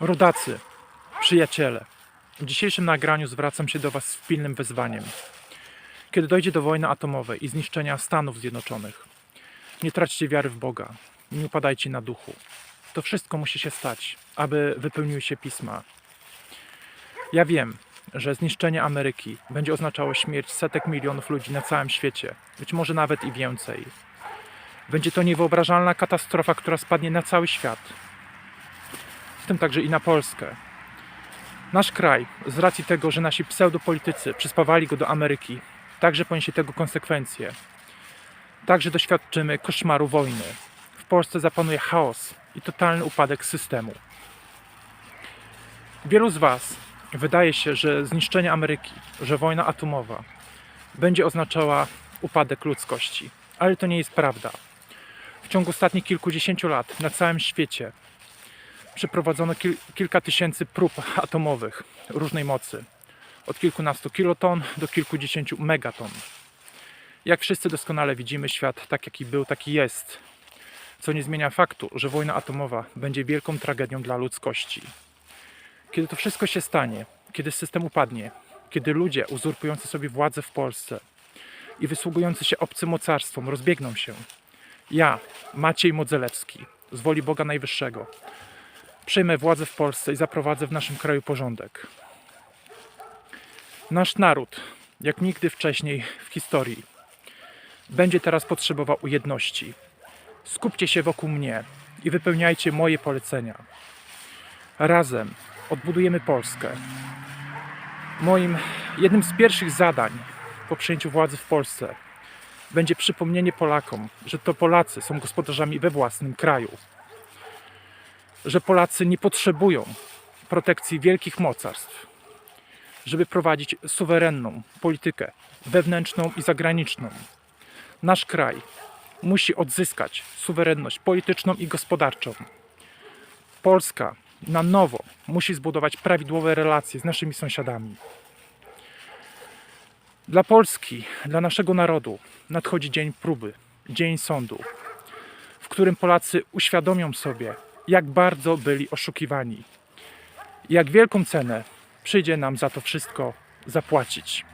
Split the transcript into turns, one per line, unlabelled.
Rodacy, przyjaciele, w dzisiejszym nagraniu zwracam się do Was z pilnym wezwaniem. Kiedy dojdzie do wojny atomowej i zniszczenia Stanów Zjednoczonych, nie traćcie wiary w Boga, nie upadajcie na duchu. To wszystko musi się stać, aby wypełniły się pisma. Ja wiem, że zniszczenie Ameryki będzie oznaczało śmierć setek milionów ludzi na całym świecie, być może nawet i więcej. Będzie to niewyobrażalna katastrofa, która spadnie na cały świat, tym także i na Polskę. Nasz kraj, z racji tego, że nasi pseudopolitycy przyspawali go do Ameryki, także poniesie tego konsekwencje. Także doświadczymy koszmaru wojny. W Polsce zapanuje chaos i totalny upadek systemu. Wielu z Was wydaje się, że zniszczenie Ameryki, że wojna atomowa będzie oznaczała upadek ludzkości, ale to nie jest prawda. W ciągu ostatnich kilkudziesięciu lat na całym świecie przeprowadzono kil, kilka tysięcy prób atomowych różnej mocy. Od kilkunastu kiloton do kilkudziesięciu megaton. Jak wszyscy doskonale widzimy, świat tak jaki był, taki jest. Co nie zmienia faktu, że wojna atomowa będzie wielką tragedią dla ludzkości. Kiedy to wszystko się stanie, kiedy system upadnie, kiedy ludzie uzurpujący sobie władzę w Polsce i wysługujący się obcym mocarstwom rozbiegną się, ja, Maciej Modzelewski, z woli Boga Najwyższego, przejmę władzę w Polsce i zaprowadzę w naszym kraju porządek. Nasz naród, jak nigdy wcześniej w historii, będzie teraz potrzebował jedności. Skupcie się wokół mnie i wypełniajcie moje polecenia. Razem odbudujemy Polskę. Moim jednym z pierwszych zadań po przejęciu władzy w Polsce będzie przypomnienie Polakom, że to Polacy są gospodarzami we własnym kraju. Że Polacy nie potrzebują protekcji wielkich mocarstw, żeby prowadzić suwerenną politykę wewnętrzną i zagraniczną. Nasz kraj musi odzyskać suwerenność polityczną i gospodarczą. Polska na nowo musi zbudować prawidłowe relacje z naszymi sąsiadami. Dla Polski, dla naszego narodu nadchodzi dzień próby, dzień sądu, w którym Polacy uświadomią sobie, jak bardzo byli oszukiwani, jak wielką cenę przyjdzie nam za to wszystko zapłacić.